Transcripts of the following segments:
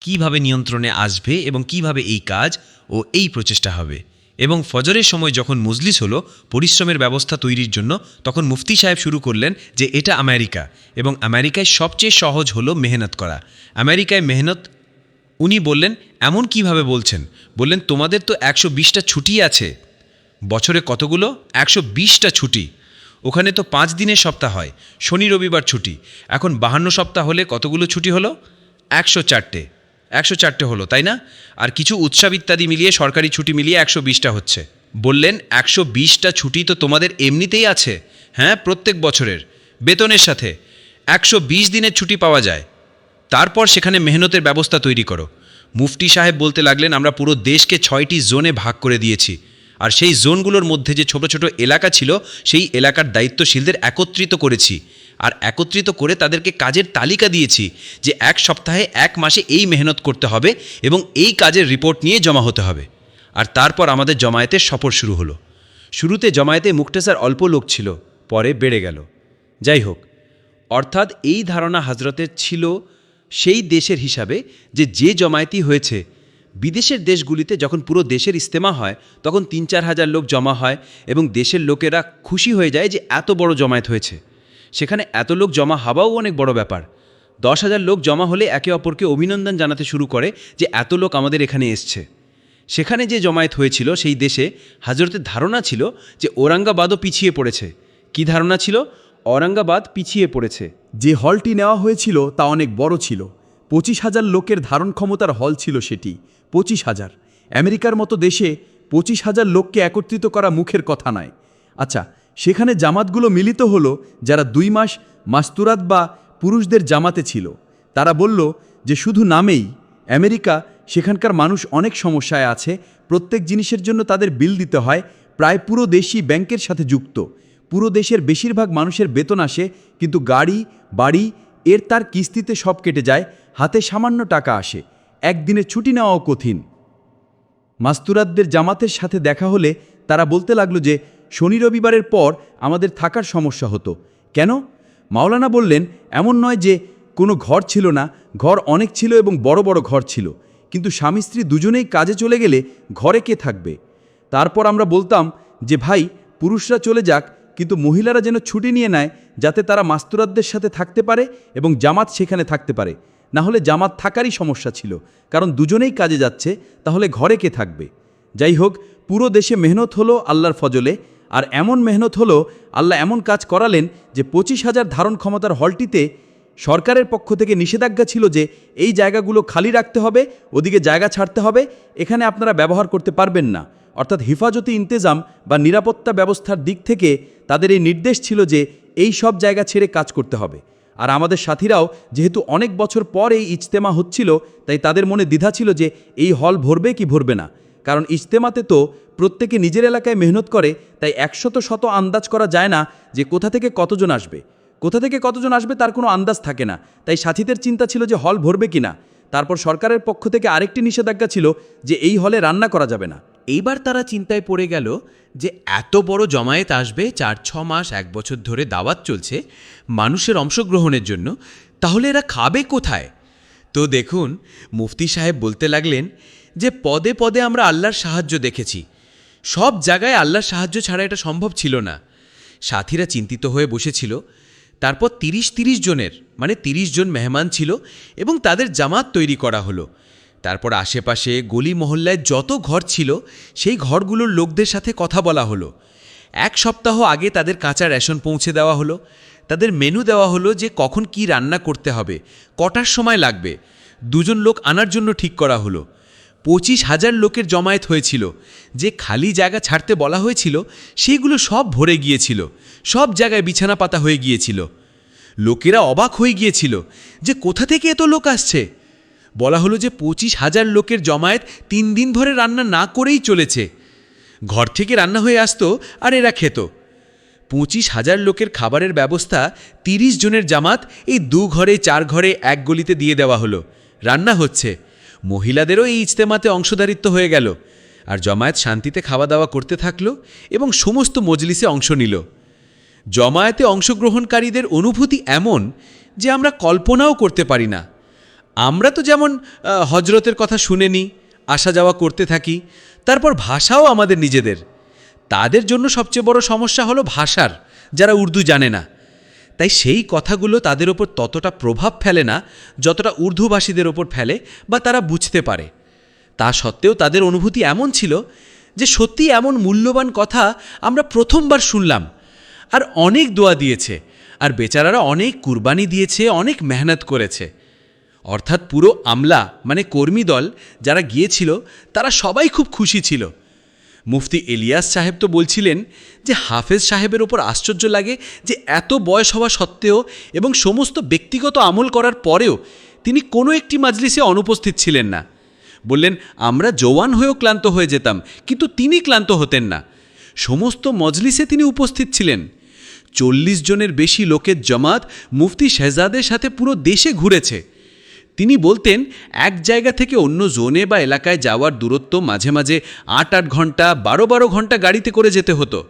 কীভাবে নিয়ন্ত্রণে আসবে এবং কীভাবে এই কাজ ও এই প্রচেষ্টা হবে? এবং ফজরের সময় যখন মজলিস হলো, পরিশ্রমের ব্যবস্থা তৈরির জন্য, তখন মুফতি সাহেব শুরু করলেন যে এটা আমেরিকা। এবং আমেরিকায় সবচেয়ে সহজ হলো মেহনত করা। আমেরিকায় মেহনত, উনি বললেন, এমন কীভাবে বলছেন? বললেন, তোমাদের তো একশো বিশটা ছুটি আছে। বছরে কতগুলো? একশো বিশটা ছুটি। ওখানে তো পাঁচ দিনের সপ্তাহ হয়। শনি রবিবার ছুটি। এখন বাহান্ন সপ্তাহ হলে কতগুলো ছুটি হলো? একশো চারটে। একশো চারটে হলো, তাই না? আর কিছু উৎসব ইত্যাদি মিলিয়ে সরকারি ছুটি মিলিয়ে একশো বিশটা হচ্ছে। বললেন, একশো বিশটা ছুটি তো তোমাদের এমনিতেই আছে। হ্যাঁ প্রত্যেক বছরের। বেতনের সাথে। একশো বিশ দিনের ছুটি পাওয়া যায়। তারপর সেখানে মেহনতের ব্যবস্থা তৈরি করো। মুফতি সাহেব বলতে লাগলেন, আমরা পুরো দেশকে ছয়টি জোনে ভাগ করে দিয়েছি। আর সেই জোনগুলোর মধ্যে যে ছোট ছোট এলাকা ছিল, সেই এলাকার দায়িত্বশীলদের একত্রিত করেছি। আর একত্রিত করে তাদেরকে কাজের তালিকা দিয়েছি যে এক সপ্তাহে এক মাসে এই মেহনত করতে হবে এবং এই কাজের রিপোর্ট নিয়ে জমা হতে হবে। আর তারপর আমাদের জমায়েতের সফর শুরু হলো। শুরুতে জমায়েতে মুক্তেসার অল্প লোক ছিল, পরে বেড়ে গেল। যাই হোক, অর্থাৎ এই ধারণা হাজরতের ছিল সেই দেশের হিসাবে যে যে জমায়েতই হয়েছে, বিদেশের দেশগুলিতে যখন পুরো দেশের ইস্তেমা হয়, তখন তিন চার হাজার লোক জমা হয় এবং দেশের লোকেরা খুশি হয়ে যায় যে এত বড় জমায়েত হয়েছে। সেখানে এত লোক জমা হওয়াও অনেক বড় ব্যাপার। দশ হাজার লোক জমা হলে একে অপরকে অভিনন্দন জানাতে শুরু করে যে এত লোক আমাদের এখানে এসছে। সেখানে যে জমায়েত হয়েছিল সেই দেশে হাজরতের ধারণা ছিল যে ঔরঙ্গাবাদও পিছিয়ে পড়েছে। কি ধারণা ছিল? ঔরঙ্গাবাদ পিছিয়ে পড়েছে। যে হলটি নেওয়া হয়েছিল তা অনেক বড় ছিল। পঁচিশ হাজার লোকের ধারণ ক্ষমতার হল ছিল সেটি। পঁচিশ হাজার। আমেরিকার মতো দেশে পঁচিশ হাজার লোককে একত্রিত করা মুখের কথা নয়। আচ্ছা সেখানে জামাতগুলো মিলিত হলো যারা দুই মাস মাস্তুরাত বা পুরুষদের জামাতে ছিল। তারা বলল যে শুধু নামেই আমেরিকা সেখানকার মানুষ অনেক সমস্যায় আছে, প্রত্যেক জিনিসের জন্য তাদের বিল দিতে হয়, প্রায় পুরো দেশই ব্যাংকের সাথে যুক্ত। পুরো দেশের বেশিরভাগ মানুষের বেতন আসে, কিন্তু গাড়ি, বাড়ি, এর তার কিস্তিতে সব কেটে যায়, হাতে সামান্য টাকা আসে। একদিনে ছুটি নেওয়াও কঠিন। মাস্তুরাতদের জামাতের সাথে দেখা হলে তারা বলতে লাগল যে শনি রবিবারের পর আমাদের থাকার সমস্যা হতো। কেন? মাওলানা বললেন, এমন নয় যে কোনো ঘর ছিল না, ঘর অনেক ছিল এবং বড় বড় ঘর ছিল। কিন্তু স্বামী স্ত্রী দুজনেই কাজে চলে গেলে ঘরে কে থাকবে? তারপর আমরা বলতাম যে, ভাই, পুরুষরা চলে যাক, কিন্তু মহিলারা যেন ছুটি নিয়ে নেয়, যাতে তারা মাস্তুরাতদের সাথে থাকতে পারে এবং জামাত সেখানে থাকতে পারে। না হলে জামাত থাকারই সমস্যা ছিল, কারণ দুজনেই কাজে যাচ্ছে, তাহলে ঘরে কে থাকবে? যাই হোক, পুরো দেশে মেহনত হলো আল্লাহর ফজলে। আর এমন মেহনত হলো, আল্লাহ এমন কাজ করালেন যে পঁচিশ হাজার ধারণ ক্ষমতার হলটিতে সরকারের পক্ষ থেকে নিষেধাজ্ঞা ছিল যে এই জায়গাগুলো খালি রাখতে হবে, ওদিকে জায়গা ছাড়তে হবে, এখানে আপনারা ব্যবহার করতে পারবেন না। অর্থাৎ হেফাজতি ইন্তেজাম বা নিরাপত্তা ব্যবস্থার দিক থেকে তাদের এই নির্দেশ ছিল যে এই সব জায়গা ছেড়ে কাজ করতে হবে। আর আমাদের সাথীরাও যেহেতু অনেক বছর পর এই ইজতেমা হচ্ছিল, তাই তাদের মনে দ্বিধা ছিল যে এই হল ভরবে কি ভরবে না। কারণ ইজতেমাতে তো প্রত্যেকে নিজের এলাকায় মেহনত করে, তাই একশত শত আন্দাজ করা যায় না যে কোথা থেকে কতজন আসবে। কোথা থেকে কতজন আসবে তার কোনো আন্দাজ থাকে না। তাই সাথীদের চিন্তা ছিল যে হল ভরবে কিনা। তারপর সরকারের পক্ষ থেকে আরেকটি নিষেধাজ্ঞা ছিল যে এই হলে রান্না করা যাবে না। এইবার তারা চিন্তায় পড়ে গেল যে এত বড় জমায়েত আসবে চার, ছ মাস, এক বছর ধরে দাওয়াত চলছে মানুষের অংশগ্রহণের জন্য, তাহলে এরা খাবে কোথায়? তো দেখুন, মুফতি সাহেব বলতে লাগলেন যে পদে পদে আমরা আল্লাহর সাহায্য দেখেছি। সব জায়গায় আল্লাহর সাহায্য ছাড়া এটা সম্ভব ছিল না। সাথীরা চিন্তিত হয়ে বসেছিল। তারপর তিরিশ তিরিশ জনের মানে তিরিশ জন মেহমান ছিল এবং তাদের জামাত তৈরি করা হলো। তারপর আশেপাশে গলি মহল্লায় যত ঘর ছিল, সেই ঘরগুলোর লোকদের সাথে কথা বলা হলো। এক সপ্তাহ আগে তাদের কাঁচা রেশন পৌঁছে দেওয়া হলো। তাদের মেনু দেওয়া হলো যে কখন কি রান্না করতে হবে, কটার সময় লাগবে। দুজন লোক আনার জন্য ঠিক করা হলো। পঁচিশ হাজার লোকের জমায়েত হয়েছিল। যে খালি জায়গা ছাড়তে বলা হয়েছিল, সেগুলো সব ভরে গিয়েছিল। সব জায়গায় বিছানা পাতা হয়ে গিয়েছিল। লোকেরা অবাক হয়ে গিয়েছিল যে কোথা থেকে এত লোক আসছে? বলা হলো যে পঁচিশ হাজার লোকের জমায়েত তিন দিন ধরে রান্না না করেই চলেছে। ঘর থেকে রান্না হয়ে আসতো আর এরা খেত। পঁচিশ হাজার লোকের খাবারের ব্যবস্থা তিরিশ জনের জামাত এই দু ঘরে, চার ঘরে এক গলিতে দিয়ে দেওয়া হলো। রান্না হচ্ছে। মহিলাদেরও এই ইজতেমাতে অংশদারিত্ব হয়ে গেল। আর জমায়েত শান্তিতে খাওয়া দাওয়া করতে থাকল এবং সমস্ত মজলিসে অংশ নিল। জমায়েতে অংশগ্রহণকারীদের অনুভূতি এমন যে আমরা কল্পনাও করতে পারি না। আমরা তো যেমন হজরতের কথা শুনে নিই আসা যাওয়া করতে থাকি, তারপর ভাষাও আমাদের নিজেদের। তাদের জন্য সবচেয়ে বড় সমস্যা হলো ভাষার, যারা উর্দু জানে না। তাই সেই কথাগুলো তাদের ওপর ততটা প্রভাব ফেলে না যতটা উর্দুভাষীদের ওপর ফেলে বা তারা বুঝতে পারে। তা সত্ত্বেও তাদের অনুভূতি এমন ছিল যে সত্যি এমন মূল্যবান কথা আমরা প্রথমবার শুনলাম আর অনেক দোয়া দিয়েছে আর বেচারারা অনেক কুরবানি দিয়েছে, অনেক মেহনত করেছে। অর্থাৎ পুরো আমলা মানে কর্মী দল যারা গিয়েছিল তারা সবাই খুব খুশি ছিল। মুফতি ইলিয়াস সাহেব তো বলছিলেন যে হাফেজ সাহেবের ওপর আশ্চর্য লাগে যে এত বয়স হওয়া সত্ত্বেও এবং সমস্ত ব্যক্তিগত আমল করার পরেও তিনি কোনো একটি মাজলিসে অনুপস্থিত ছিলেন না। বললেন, আমরা জওয়ান হয়েও ক্লান্ত হয়ে যেতাম, কিন্তু তিনি ক্লান্ত হতেন না। সমস্ত মজলিসে তিনি উপস্থিত ছিলেন। চল্লিশ জনের বেশি লোকের জমাত মুফতি শেহজাদের সাথে পুরো দেশে ঘুরেছে। তিনি বলতেন, এক জায়গা থেকে অন্য জোনে বা এলাকায় যাওয়ার দূরত্ব মাঝে মাঝে আট আট ঘণ্টা বারো বারো ঘণ্টা গাড়িতে করে যেতে হতো।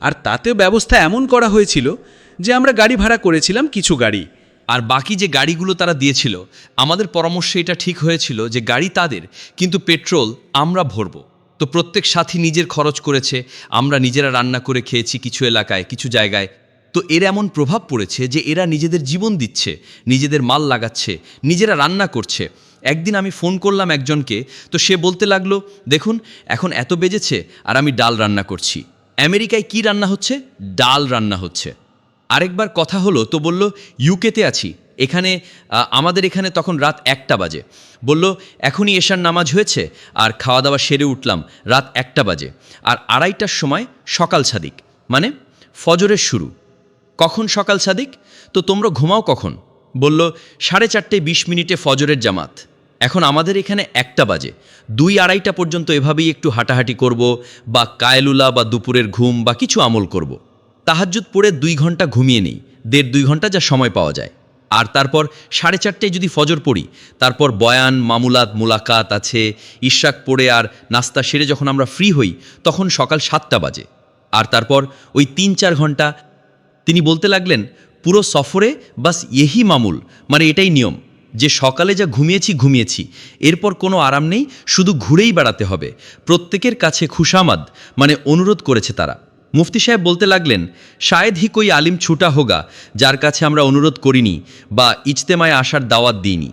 আর তাতেও ব্যবস্থা এমন করা হয়েছিল যে আমরা গাড়ি ভাড়া করেছিলাম কিছু গাড়ি। আর বাকি যে গাড়িগুলো তারা দিয়েছিল, আমাদের পরামর্শে এটা ঠিক হয়েছিল যে গাড়ি তাদের, কিন্তু পেট্রোল আমরা ভরবো। তো প্রত্যেক সাথী নিজের খরচ করেছে, আমরা নিজেরা রান্না করে খেয়েছি কিছু এলাকায়, কিছু জায়গায়। তো এর এমন প্রভাব পড়েছে যে এরা নিজেদের জীবন দিচ্ছে, নিজেদের মাল লাগাচ্ছে, নিজেরা রান্না করছে। একদিন আমি ফোন করলাম একজনকে, তো সে বলতে লাগল, দেখুন, এখন এত বেজেছে আর আমি ডাল রান্না করছি। আমেরিকায় কি রান্না হচ্ছে? ডাল রান্না হচ্ছে। আরেকবার কথা হলো, তো বলল, ইউকেতে আছি। এখানে আমাদের এখানে তখন রাত একটা বাজে। বলল, এখনই এশার নামাজ হয়েছে আর খাওয়া দাওয়া সেরে উঠলাম, রাত একটা বাজে। আর আড়াইটার সময় সকাল সাদিক মানে ফজরের শুরু। কখন সকাল সাদিক? তো তোমরা ঘুমাও কখন? বলল, সাড়ে চারটে বিশ মিনিটে ফজরের জামাত। এখন আমাদের এখানে একটা বাজে। দুই আড়াইটা পর্যন্ত এভাবেই একটু হাঁটাহাঁটি করব, বা কায়লুলা, বা দুপুরের ঘুম, বা কিছু আমল করব। তাহাজ্জুদ পড়ে দুই ঘণ্টা ঘুমিয়ে নেই। দেড় দুই ঘণ্টা যা সময় পাওয়া যায়। আর তারপর সাড়ে চারটায় যদি ফজর পড়ি, তারপর বয়ান, মামুলাত, মোলাকাত আছে, ইশরাক পড়ে আর নাস্তা সেরে যখন আমরা ফ্রি হই, তখন সকাল সাতটা বাজে। আর তারপর ওই তিন চার ঘণ্টা তিনি বলতে লাগলেন, পুরো সফরে বাস ইহি মামুল মানে এটাই নিয়ম। যে সকালে যা ঘুমিয়েছি ঘুমিয়েছি। এরপর কোনো আরাম নেই, শুধু ঘুরেই বেড়াতে হবে। প্রত্যেকের কাছে খুশামাদ মানে অনুরোধ করেছে তারা। মুফতি সাহেব বলতে লাগলেন, শায়দ হি কই আলিম ছুটা হোগা, যার কাছে আমরা অনুরোধ করিনি বা ইজতেমায় আসার দাওয়াত দিইনি।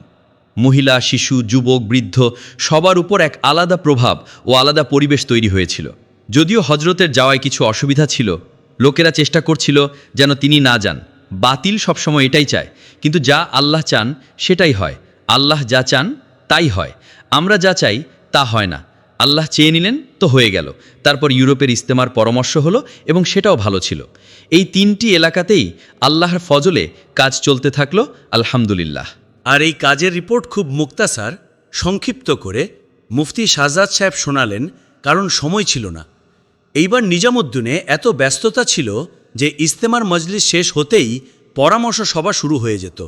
মহিলা, শিশু, যুবক, বৃদ্ধ, সবার উপর এক আলাদা প্রভাব ও আলাদা পরিবেশ তৈরি হয়েছিল। যদিও হজরতের যাওয়ায় কিছু অসুবিধা ছিল লোকেরা চেষ্টা করছিল যেন তিনি না যান। বাতিল সবসময় এটাই চায়। কিন্তু যা আল্লাহ চান, সেটাই হয়। আল্লাহ যা চান, তাই হয়। আমরা যা চাই, তা হয় না। আল্লাহ চেয়ে নিলেন, তো হয়ে গেল। তারপর ইউরোপের ইস্তেমার পরামর্শ হলো এবং সেটাও ভালো ছিল। এই তিনটি এলাকাতেই আল্লাহর ফজলে কাজ চলতে থাকল, আলহামদুলিল্লাহ। আর এই কাজের রিপোর্ট খুব মুক্তাসার, সংক্ষিপ্ত করে মুফতি শাহজাদ সাহেব শোনালেন, কারণ সময় ছিল না। এইবার নিজামুদ্দিনে এত ব্যস্ততা ছিল যে ইস্তেমার মজলিস শেষ হতেই পরামর্শ সভা শুরু হয়ে যেত।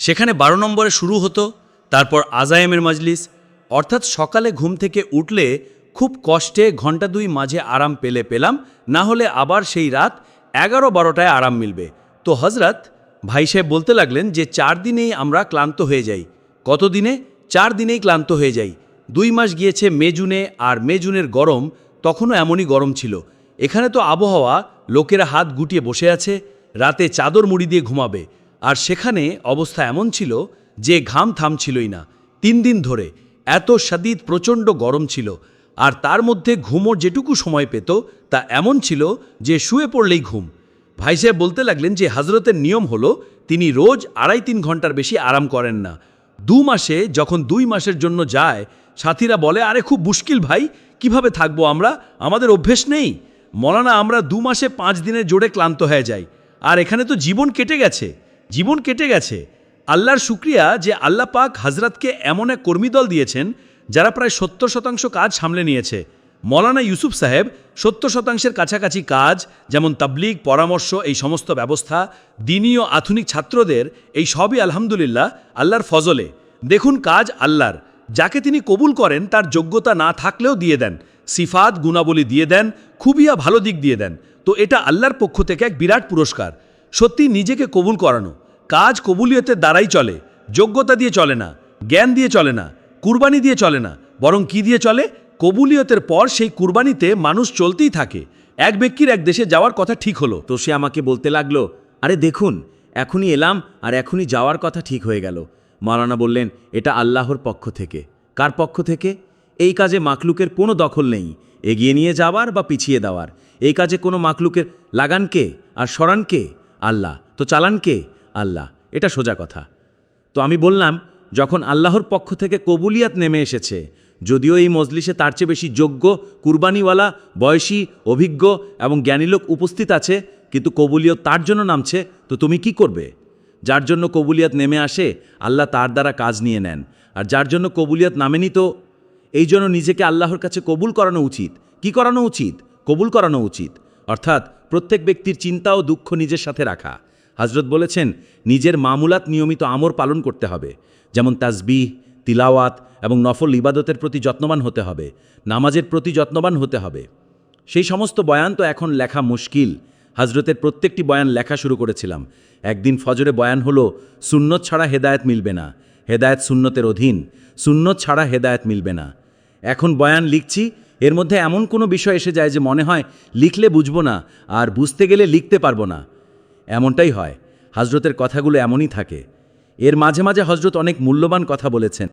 সেখানে বারো নম্বরে শুরু হতো, তারপর আজায়েমের মজলিস। অর্থাৎ সকালে ঘুম থেকে উঠলে খুব কষ্টে ঘণ্টা দুই মাঝে আরাম পেলে পেলাম, না হলে আবার সেই রাত এগারো বারোটায় আরাম মিলবে। তো হজরত ভাই সাহেব বলতে লাগলেন যে চার দিনেই আমরা ক্লান্ত হয়ে যাই। কত দিনে? চার দিনেই ক্লান্ত হয়ে যাই। দুই মাস গিয়েছে মে জুনে আর মে জুনের গরম তখনও এমনই গরম ছিল। এখানে তো আবহাওয়া লোকেরা হাত গুটিয়ে বসে আছে, রাতে চাদর মুড়ি দিয়ে ঘুমাবে। আর সেখানে অবস্থা এমন ছিল যে ঘাম থামছিলই না। তিন দিন ধরে এত সাদিদ প্রচণ্ড গরম ছিল। আর তার মধ্যে ঘুমোর যেটুকু সময় পেত, তা এমন ছিল যে শুয়ে পড়লেই ঘুম। ভাই সাহেব বলতে লাগলেন যে হজরতের নিয়ম হলো, তিনি রোজ আড়াই তিন ঘণ্টার বেশি আরাম করেন না। দু মাসে যখন দুই মাসের জন্য যায়, সাথীরা বলে, আরে, খুব মুশকিল ভাই কীভাবে থাকব আমরা? আমাদের অভ্যেস নেই। মলানা, আমরা দু মাসে পাঁচ দিনের জোরে ক্লান্ত হয়ে যাই। আর এখানে তো জীবন কেটে গেছে। জীবন কেটে গেছে। আল্লাহর শুক্রিয়া যে আল্লাহ পাক হজরতকে এমন এক কর্মীদল দিয়েছেন, যারা প্রায় সত্তর শতাংশ কাজ সামলে নিয়েছে। মৌলানা ইউসুফ সাহেব, সত্তর শতাংশের কাছাকাছি কাজ, যেমন তাবলিগ, পরামর্শ, এই সমস্ত ব্যবস্থা, দিনী ও আধুনিক ছাত্রদের, এই সবই আলহামদুলিল্লাহ আল্লাহর ফজলে। দেখুন কাজ আল্লাহর। যাকে তিনি কবুল করেন তার যোগ্যতা না থাকলেও দিয়ে দেন। সিফাত, গুণাবলী দিয়ে দেন, খুবিয়া ভালো দিক দিয়ে দেন। তো এটা আল্লাহর পক্ষ থেকে এক বিরাট পুরস্কার। সত্যি নিজেকে কবুল করানো। কাজ কবুলিয়তের দ্বারাই চলে। যোগ্যতা দিয়ে চলে না। জ্ঞান দিয়ে চলে না। কুরবানি দিয়ে চলে না। বরং কি দিয়ে চলে? কবুলিয়তের পর সেই কুরবানিতে মানুষ চলতেই থাকে। এক ব্যক্তির এক দেশে যাওয়ার কথা ঠিক হলো। তো সে আমাকে বলতে লাগল, আরে দেখুন, এখনই এলাম আর এখনই যাওয়ার কথা ঠিক হয়ে গেল। মাওলানা বললেন, এটা আল্লাহর পক্ষ থেকে। কার পক্ষ থেকে? এই কাজে মাকলুকের কোনো দখল নেই। এগিয়ে নিয়ে যাওয়ার বা পিছিয়ে দেওয়ার। এই কাজে কোনো মাকলুকের লাগান কে আর সরান কে? আল্লাহ। তো চালান কে? আল্লাহ। এটা সোজা কথা। তো আমি বললাম, যখন আল্লাহর পক্ষ থেকে কবুলিয়াত নেমে এসেছে, যদিও এই মজলিসে তার চেয়ে বেশি যোগ্য, কুরবানিওয়ালা, বয়সী, অভিজ্ঞ এবং জ্ঞানী লোক উপস্থিত আছে, কিন্তু কবুলিয়ত তার জন্য নামছে, তো তুমি কি করবে? যার জন্য কবুলিয়াত নেমে আসে, আল্লাহ তার দ্বারা কাজ নিয়ে নেন। আর যার জন্য কবুলিয়াত নামেনি তো, এই জন্য নিজেকে আল্লাহর কাছে কবুল করানো উচিত। কি করানো উচিত? কবুল করানো উচিত। অর্থাৎ প্রত্যেক ব্যক্তির চিন্তা ও দুঃখ নিজের সাথে রাখা। হজরত বলেছেন, নিজের মামুলাত নিয়মিত আমর পালন করতে হবে। যেমন তাসবিহ, তিলাওয়াত এবং নফল ইবাদতের প্রতি যত্নবান হতে হবে, নামাজের প্রতি যত্নবান হতে হবে। সেই সমস্ত বয়ান তো এখন লেখা মুশকিল। হজরতের প্রত্যেকটি বয়ান লেখা শুরু করেছিলাম। একদিন ফজরে বয়ান হলো, সুন্নত ছাড়া হেদায়ত মিলবে না। হেদায়ত সুন্নতের অধীন, সুন্নত ছাড়া হেদায়ত মিলবে না। এখন বয়ান লিখছি, এর মধ্যে এমন কোনো বিষয় এসে যায় যে মনে হয় লিখলে বুঝব না, আর বুঝতে গেলে লিখতে পারব না। এমনটাই হয় হজরতের কথাগুলো এমনই থাকে। এর মাঝে মাঝে হজরত অনেক মূল্যবান কথা বলেছেন।